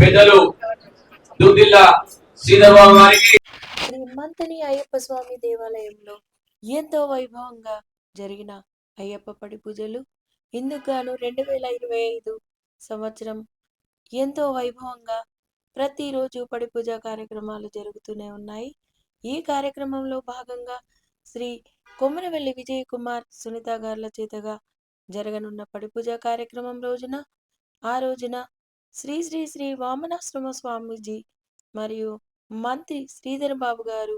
పెద్దలు గారికి. శ్రీ అయ్యప్ప స్వామి దేవాలయంలో ఎంతో వైభవంగా జరిగిన అయ్యప్ప పడి పూజలు. ఇందుకుగాను రెండు వేల ఇరవై ఐదు సంవత్సరం ఎంతో వైభవంగా ప్రతిరోజు పడి పూజ కార్యక్రమాలు జరుగుతూనే ఉన్నాయి. ఈ కార్యక్రమంలో భాగంగా శ్రీ కొమ్మరవెల్లి విజయ్ కుమార్ సునీత గార్ల చేతగా జరగనున్న పడిపూజ కార్యక్రమం రోజున ఆ రోజున శ్రీ శ్రీ శ్రీ వామనాశ్రమ స్వామీజీ మరియు మంత్రి శ్రీధర్ బాబు గారు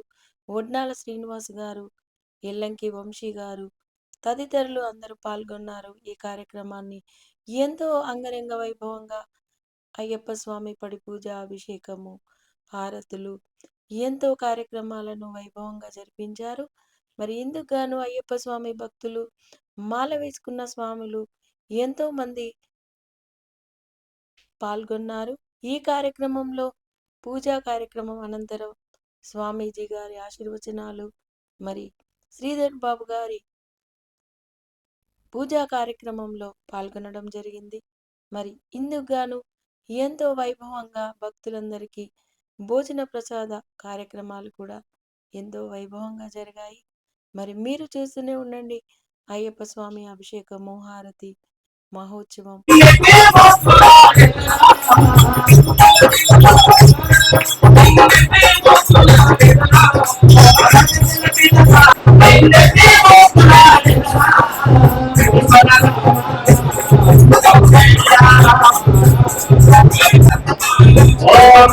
ఒడ్నాల శ్రీనివాస్ గారు ఎల్లంకి వంశీ గారు తదితరులు అందరూ పాల్గొన్నారు ఈ కార్యక్రమాన్ని. ఎంతో అంగరంగ వైభవంగా అయ్యప్ప స్వామి పడి పూజ అభిషేకము హారతులు ఎంతో కార్యక్రమాలను వైభవంగా జరిపించారు. మరి ఇందుకు గాను అయ్యప్ప స్వామి భక్తులు మాల వేసుకున్న స్వాములు ఎంతో మంది పాల్గొన్నారు. ఈ కార్యక్రమంలో పూజా కార్యక్రమం అనంతరం స్వామీజీ గారి ఆశీర్వచనాలు మరి శ్రీధర్ బాబు గారి పూజా కార్యక్రమంలో పాల్గొనడం జరిగింది. మరి ఇందుకు గాను ఎంతో వైభవంగా భక్తులందరికీ భోజన ప్రసాద కార్యక్రమాలు కూడా ఎంతో వైభవంగా జరిగాయి. మరి మీరు చూస్తూనే ఉండండి. అయ్యప్ప స్వామి అభిషేకము హారతి మహోత్సవం. ఓం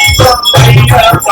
అయ్యప్ప